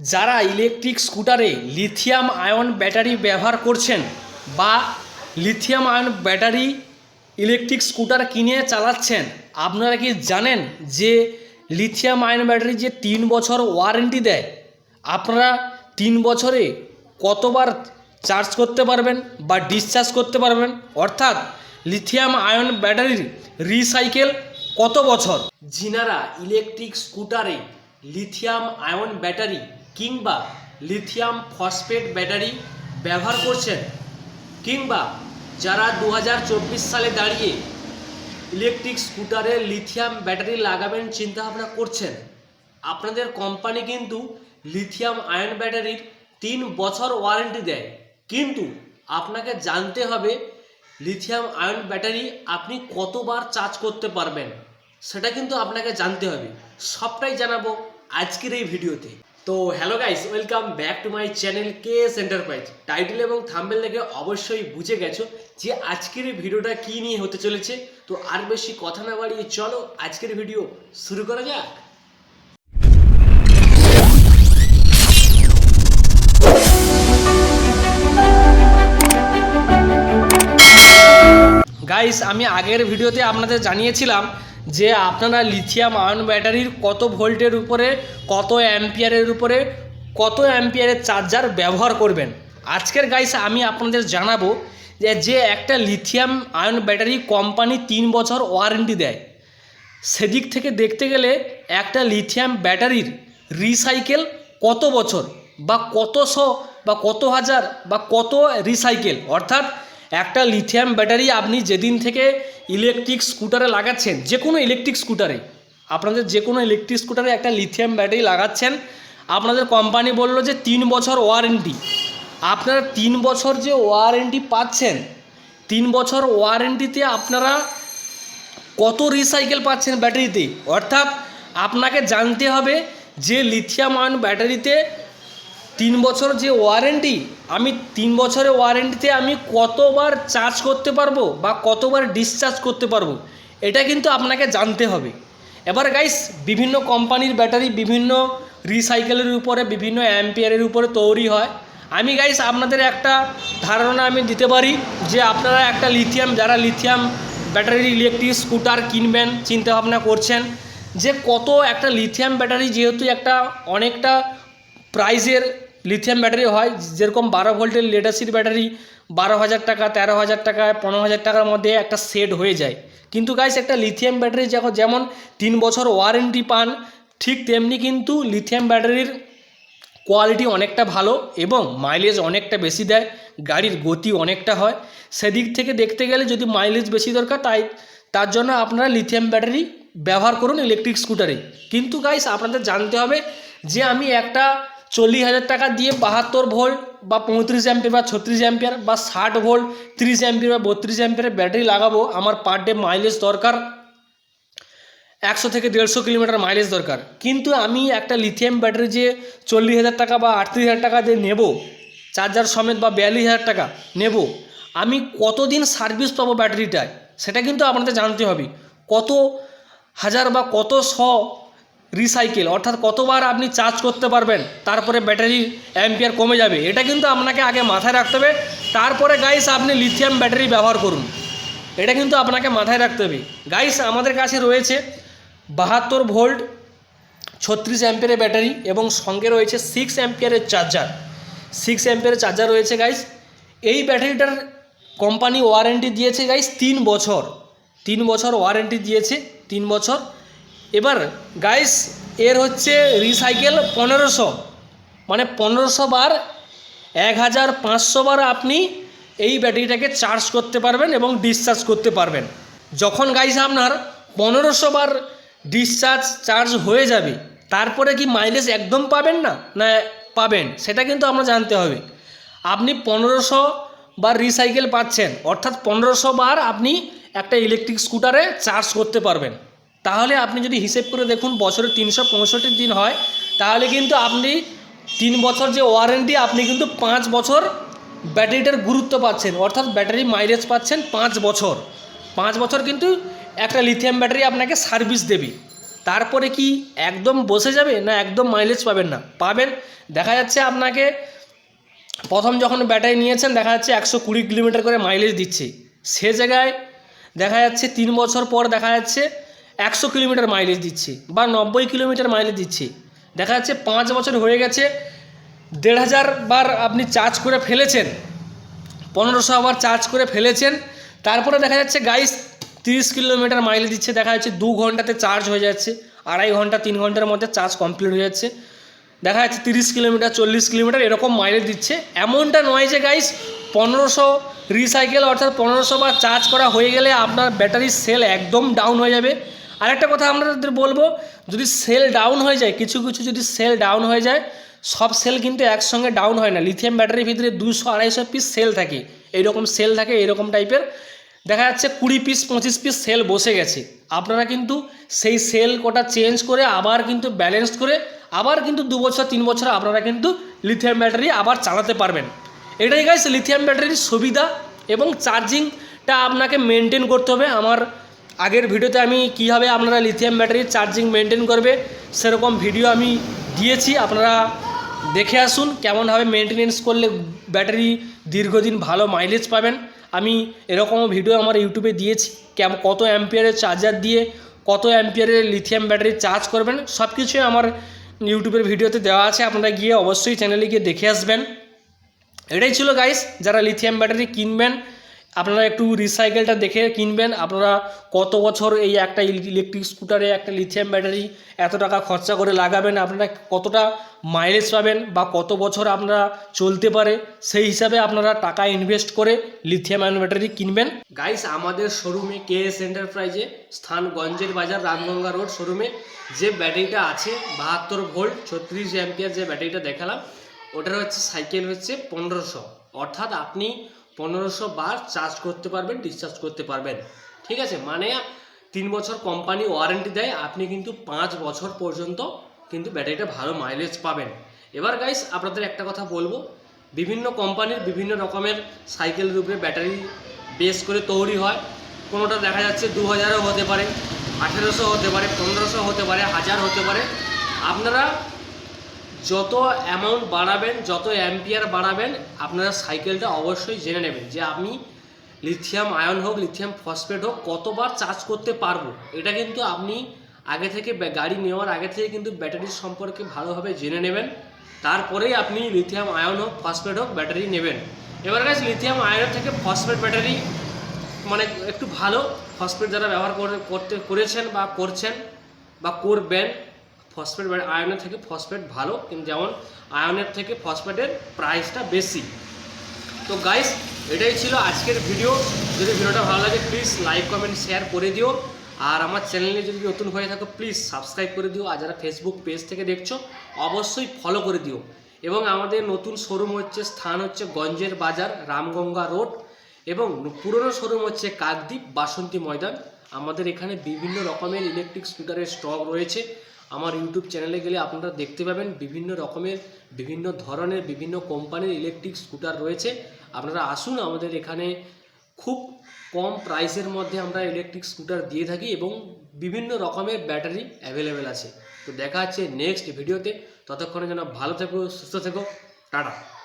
যারা ইলেকট্রিক স্কুটারে lithium ion battery ব্যবহার করছেন বা lithium ion battery electric scooter কিনে চালাচ্ছেন, আপনারা কি জানেন যে লিথিয়াম আয়ন ব্যাটারি যে তিন বছর ওয়ারেন্টি দেয়? আপনারা তিন বছরে কতবার চার্জ করতে পারবেন বা ডিসচার্জ করতে পারবেন? অর্থাৎ লিথিয়াম আয়ন ব্যাটারির রিসাইকেল কত বছর? যিনারা ইলেকট্রিক স্কুটারে লিথিয়াম আয়ন ব্যাটারি কিংবা লিথিয়াম ফসফেট ব্যাটারি ব্যবহার করছেন, কিংবা যারা দু হাজার চব্বিশ সালে দাঁড়িয়ে ইলেকট্রিক স্কুটারে লিথিয়াম ব্যাটারি লাগাবেন চিন্তাভাবনা করছেন, আপনাদের কোম্পানি কিন্তু লিথিয়াম আয়ন ব্যাটারির তিন বছর ওয়ারেন্টি দেয়। কিন্তু আপনাকে জানতে হবে, লিথিয়াম আয়ন ব্যাটারি আপনি কতবার চার্জ করতে পারবেন, সেটা কিন্তু আপনাকে জানতে হবে। সবটাই জানাব আজকের এই ভিডিওতে। তো hello guys welcome back to my channel K S enterprise title এবং থাম্বেল দেখে অবশ্যই বুঝে গেছো যে আজকের ভিডিওটা কী নিয়ে হতে চলেছে। তো আর বেশি কথা না বাড়িয়ে চলো আজকের ভিডিও শুরু করা যাক। গাইস আমি আগের ভিডিওতে আপনাদের জানিয়েছিলাম যে আপনারা লিথিয়াম আয়ন ব্যাটারির কত ভোল্টের উপরে, কত অ্যাম্পিয়ারের উপরে, কত অ্যাম্পিয়ারের চার্জার ব্যবহার করবেন। আজকের গাইস আমি আপনাদের জানাব যে যে একটা লিথিয়াম আয়ন ব্যাটারি কোম্পানি তিন বছর ওয়ারেন্টি দেয়, সেদিক থেকে দেখতে গেলে একটা লিথিয়াম ব্যাটারির রিসাইকেল কত বছর বা কতশো বা কত হাজার বা কত রিসাইকেল অর্থাৎ একটা লিথিয়াম ব্যাটারি আপনি যেদিন থেকে ইলেকট্রিক স্কুটারে লাগাচ্ছেন যে কোনো ইলেকট্রিক স্কুটারে আপনাদের যে কোনো ইলেকট্রিক স্কুটারে একটা লিথিয়াম ব্যাটারি লাগাচ্ছেন, আপনাদের কোম্পানি বলল যে তিন বছর ওয়ারেন্টি আপনারা তিন বছর যে ওয়ারেন্টি পাচ্ছেন, তিন বছর ওয়ারেন্টিতে আপনারা কত রিসাইকেল পাচ্ছেন ব্যাটারিতে অর্থাৎ আপনাকে জানতে হবে যে লিথিয়াম আয়ন ব্যাটারিতে তিন বছর যে ওয়ারেন্টি আমি তিন বছরের ওয়ারেন্টিতে আমি কতবার চার্জ করতে পারব বা কতবার ডিসচার্জ করতে পারব, এটা কিন্তু আপনাকে জানতে হবে। এবার গাইস বিভিন্ন কোম্পানির ব্যাটারি বিভিন্ন রিসাইকেলের উপরে, বিভিন্ন অ্যাম্পিয়ারের উপরে তৈরি হয়। আমি গাইস আপনাদের একটা ধারণা আমি দিতে পারি যে আপনারা একটা লিথিয়াম যারা লিথিয়াম ব্যাটারি ইলেকট্রিক স্কুটার কিনবেন চিন্তা ভাবনা করছেন, যে কত একটা লিথিয়াম ব্যাটারি যেহেতু একটা অনেকটা প্রাইজের লিথিয়াম ব্যাটারি হয়, যেরকম বারো ভোল্টের লেডাসিড ব্যাটারি বারো হাজার টাকা, তেরো হাজার টাকা, পনেরো হাজার টাকার মধ্যে একটা সেট হয়ে যায়। কিন্তু গাইস একটা লিথিয়াম ব্যাটারি যখন যেমন তিন বছর ওয়ারেন্টি পান, ঠিক তেমনি কিন্তু লিথিয়াম ব্যাটারির কোয়ালিটি অনেকটা ভালো এবং মাইলেজ অনেকটা বেশি দেয়, গাড়ির গতি অনেকটা হয়। সেদিক থেকে দেখতে গেলে যদি মাইলেজ বেশি দরকার, তাই তার জন্য আপনারা লিথিয়াম ব্যাটারি ব্যবহার করুন ইলেকট্রিক স্কুটারে কিন্তু গাইস আপনাদের জানতে হবে যে আমি একটা চল্লিশ হাজার টাকা দিয়ে বাহাত্তর ভোল্ট বা পঁয়ত্রিশ অ্যাম্পিয়ার বা ছত্রিশ অ্যাম্পিয়ার বা ষাট ভোল্ট, তিরিশ অ্যাম্পিয়ার বা বত্রিশ অ্যাম্পিয়ারের ব্যাটারি লাগাবো। আমার পার ডে মাইলেজ দরকার একশো থেকে দেড়শো কিলোমিটার মাইলেজ দরকার। কিন্তু আমি একটা লিথিয়াম ব্যাটারি যে চল্লিশ হাজার টাকা বা আটত্রিশ হাজার টাকা দিয়ে নেব চার্জার সমেত বা বিয়াল্লিশ হাজার টাকা নেব, আমি কতদিন সার্ভিস পাবো ব্যাটারিটায় সেটা কিন্তু আপনাদের জানতে হবে। কত হাজার বা কত শ রিসাইকেল অর্থাৎ কতবার আপনি চার্জ করতে পারবেন, তারপরে ব্যাটারি অ্যাম্পিয়ার কমে যাবে, এটা কিন্তু আপনাকে আগে মাথায় রাখতে হবে। তারপরে গাইস আপনি লিথিয়াম ব্যাটারি ব্যবহার করুন, এটা কিন্তু আপনাকে মাথায় রাখতে হবে। গাইস আমাদের কাছে রয়েছে বাহাত্তর ভোল্ট ছত্রিশ অ্যাম্পিয়ারের ব্যাটারি এবং সঙ্গে রয়েছে সিক্স অ্যাম্পিয়ারের চার্জার সিক্স অ্যাম্পিয়ারের চার্জার রয়েছে গাইস এই ব্যাটারিটার কোম্পানি ওয়ারেন্টি দিয়েছে গাইস তিন বছর। তিন বছর ওয়ারেন্টি দিয়েছে, তিন বছর। এবার গাইস এর হচ্ছে রিসাইকেল পনেরোশো। মানে পনেরোশো বার এক হাজার পাঁচশো বার আপনি এই ব্যাটারিটাকে চার্জ করতে পারবেন এবং ডিসচার্জ করতে পারবেন। যখন গাইস আপনার পনেরোশো বার ডিসচার্জ চার্জ হয়ে যাবে, তারপরে কি মাইলেজ একদম পাবেন না? না, পাবেন, সেটা কিন্তু আমরা জানতে হবে। আপনি পনেরোশো বার রিসাইকেল পাচ্ছেন, অর্থাৎ পনেরোশো বার আপনি একটা ইলেকট্রিক স্কুটারে চার্জ করতে পারবেন। তাহলে আপনি যদি হিসেব করে দেখুন বছরে তিনশো পঁয়ষট্টি দিন হয়, তাহলে কিন্তু আপনি তিন বছর যে ওয়ারেন্টি আপনি কিন্তু পাঁচ বছর ব্যাটারিটার গুরুত্ব পাচ্ছেন। অর্থাৎ ব্যাটারি মাইলেজ পাচ্ছেন পাঁচ বছর। পাঁচ বছর কিন্তু একটা লিথিয়াম ব্যাটারি আপনাকে সার্ভিস দেবে। তারপরে কি একদম বসে যাবে না একদম মাইলেজ পাবেন না? পাবেন। দেখা যাচ্ছে আপনাকে প্রথম যখন ব্যাটারি নিয়েছেন, দেখা যাচ্ছে একশো কুড়ি কিলোমিটার করে মাইলেজ দিচ্ছে। সে জায়গায় দেখা যাচ্ছে তিন বছর পর দেখা যাচ্ছে একশো কিলোমিটার মাইলেজ দিচ্ছে বা নব্বই কিলোমিটার মাইলেজ দিচ্ছে। দেখা যাচ্ছে পাঁচ বছর হয়ে গেছে, দেড় হাজার বার আপনি চার্জ করে ফেলেছেন, পনেরোশো আবার চার্জ করে ফেলেছেন, তারপরে দেখা যাচ্ছে গাইস তিরিশ কিলোমিটার মাইলেজ দিচ্ছে, দেখা যাচ্ছে দু ঘন্টাতে চার্জ হয়ে যাচ্ছে, আড়াই ঘণ্টা, তিন ঘণ্টার মধ্যে চার্জ কমপ্লিট হয়ে যাচ্ছে। দেখা যাচ্ছে তিরিশ কিলোমিটার, চল্লিশ কিলোমিটার এরকম মাইলেজ দিচ্ছে। এমনটা নয় যে গাইস পনেরোশো রিসাইকেল অর্থাৎ পনেরোশো বার চার্জ করা হয়ে গেলে আপনার ব্যাটারির সেল একদম ডাউন হয়ে যাবে। আরেকটা কথা আপনাদের বলব, যদি সেল ডাউন হয়ে যায়, কিছু কিছু যদি সেল ডাউন হয়ে যায়, সব সেল কিন্তু একসঙ্গে ডাউন হয় না। লিথিয়াম ব্যাটারির ভিতরে দুশো আড়াইশো পিস সেল থাকে। এইরকম সেল থাকে এরকম টাইপের দেখা যাচ্ছে কুড়ি পিস পঁচিশ পিস সেল বসে গেছে। আপনারা কিন্তু সেই সেল কোটা চেঞ্জ করে আবার কিন্তু ব্যালেন্স করে, আবার কিন্তু দু বছর, তিন বছর আপনারা কিন্তু লিথিয়াম ব্যাটারি আবার চালাতে পারবেন। এটাই গাইস লিথিয়াম ব্যাটারির সুবিধা এবং চার্জিংটা আপনাকে মেনটেন করতে হবে। আমার আগের ভিডিওতে আমি কীভাবে আপনারা লিথিয়াম ব্যাটারির চার্জিং মেনটেন করবে, সেরকম ভিডিও আমি দিয়েছি, আপনারা দেখে আসুন কেমনভাবে মেনটেনেন্স করলে ব্যাটারি দীর্ঘদিন ভালো মাইলেজ পাবেন। আমি এরকমও ভিডিও আমার ইউটিউবে দিয়েছি কেমন কত অ্যাম্পিয়ারের চার্জার দিয়ে কত অ্যাম্পিয়ারের লিথিয়াম ব্যাটারি চার্জ করবেন সব কিছুই আমার ইউটিউবের ভিডিওতে দেওয়া আছে, আপনারা গিয়ে অবশ্যই চ্যানেলে গিয়ে দেখে আসবেন। এটাই ছিল গাইস যারা লিথিয়াম ব্যাটারি কিনবেন আপনারা একটু রিসাইকেলটা দেখে কিনবেন। আপনারা কত বছর এই একটা ইলেকট্রিক স্কুটারে একটা লিথিয়াম ব্যাটারি এত টাকা খরচা করে লাগাবেন? আপনারা কতটা মাইলেজ পাবেন বা কত বছর আপনারা চলতে পারে? সেই হিসাবে আপনারা টাকা ইনভেস্ট করে লিথিয়াম আয়ন ব্যাটারি কিনবেন। গাইস আমাদের শোরুমে কে এস এন্টারপ্রাইজে স্থান গঞ্জের বাজার রামগঙ্গা রোড শোরুমে যে ব্যাটারিটা আছে, বাহাত্তর ভোল্ট, ছত্রিশ অ্যাম্পিয়ার যে ব্যাটারিটা দেখালাম, ওটার হচ্ছে সাইকেল হচ্ছে পনেরোশো। অর্থাৎ আপনি পনেরোশো বার চার্জ করতে পারবেন ডিসচার্জ করতে পারবেন। ঠিক আছে? মানে তিন বছর কোম্পানি ওয়ারেন্টি দেয়, আপনি কিন্তু পাঁচ বছর পর্যন্ত কিন্তু ব্যাটারিটা ভালো মাইলেজ পাবেন। এবার গাইস আপনাদের একটা কথা বলব। বিভিন্ন কোম্পানির বিভিন্ন রকমের সাইকেলের উপরে ব্যাটারি বেস করে তৈরি হয়। কোনোটা দেখা যাচ্ছে দু হাজারও হতে পারে, আঠেরোশো হতে পারে, পনেরোশো হতে পারে, হাজার হতে পারে। আপনারা যত অ্যামাউন্ট বাড়াবেন, যত অ্যাম্পিয়ার বাড়াবেন, আপনারা সাইকেলটা অবশ্যই জেনে নেবেন যে আমি লিথিয়াম আয়ন হোক লিথিয়াম ফসফেট হোক, কতবার চার্জ করতে পারব। এটা কিন্তু আপনি আগে থেকে গাড়ি নেওয়ার আগে থেকে কিন্তু ব্যাটারির সম্পর্কে ভালোভাবে জেনে নেবেন। তারপরেই আপনি লিথিয়াম আয়ন হোক ফসফেট হোক ব্যাটারি নেবেন। এবার কাছে লিথিয়াম আয়নের থেকে ফসফেট ব্যাটারি মানে একটু ভালো। ফসফেট যারা ব্যবহার করে, করতে, করেছেন বা করছেন বা করবেন ফসফেট আয়নের থেকে ফসফেট ভালো, কিন্তু যেমন আয়নের থেকে ফসফেটের প্রাইসটা বেশি। তো গাইস এটাই ছিল আজকের ভিডিও যদি ভিডিওটা ভালো লাগে প্লিজ লাইক কমেন্ট শেয়ার করে দিও। আর আমার চ্যানেলে যদি নতুন হয়ে থাকো প্লিজ সাবস্ক্রাইব করে দিও। আর যারা ফেসবুক পেজ থেকে দেখছ, অবশ্যই ফলো করে দিও। এবং আমাদের নতুন শোরুম হচ্ছে, স্থান হচ্ছে গঞ্জের বাজার, রামগঙ্গা রোড এবং পুরনো শোরুম হচ্ছে কাকদ্বীপ বাসন্তী ময়দান। আমাদের এখানে বিভিন্ন রকমের ইলেকট্রিক স্কুটারের স্টক রয়েছে। আমার ইউটিউব চ্যানেলে গেলে আপনারা দেখতে পাবেন বিভিন্ন রকমের, বিভিন্ন ধরনের, বিভিন্ন কোম্পানির ইলেকট্রিক স্কুটার রয়েছে। আপনারা আসুন আমাদের এখানে। খুব কম প্রাইসের মধ্যে আমরা ইলেকট্রিক স্কুটার দিয়ে থাকি এবং বিভিন্ন রকমের ব্যাটারি অ্যাভেলেবেল আছে। তো দেখা হচ্ছে নেক্সট ভিডিওতে ততক্ষণে যেন ভালো থেকো, সুস্থ থেকো। টাটা।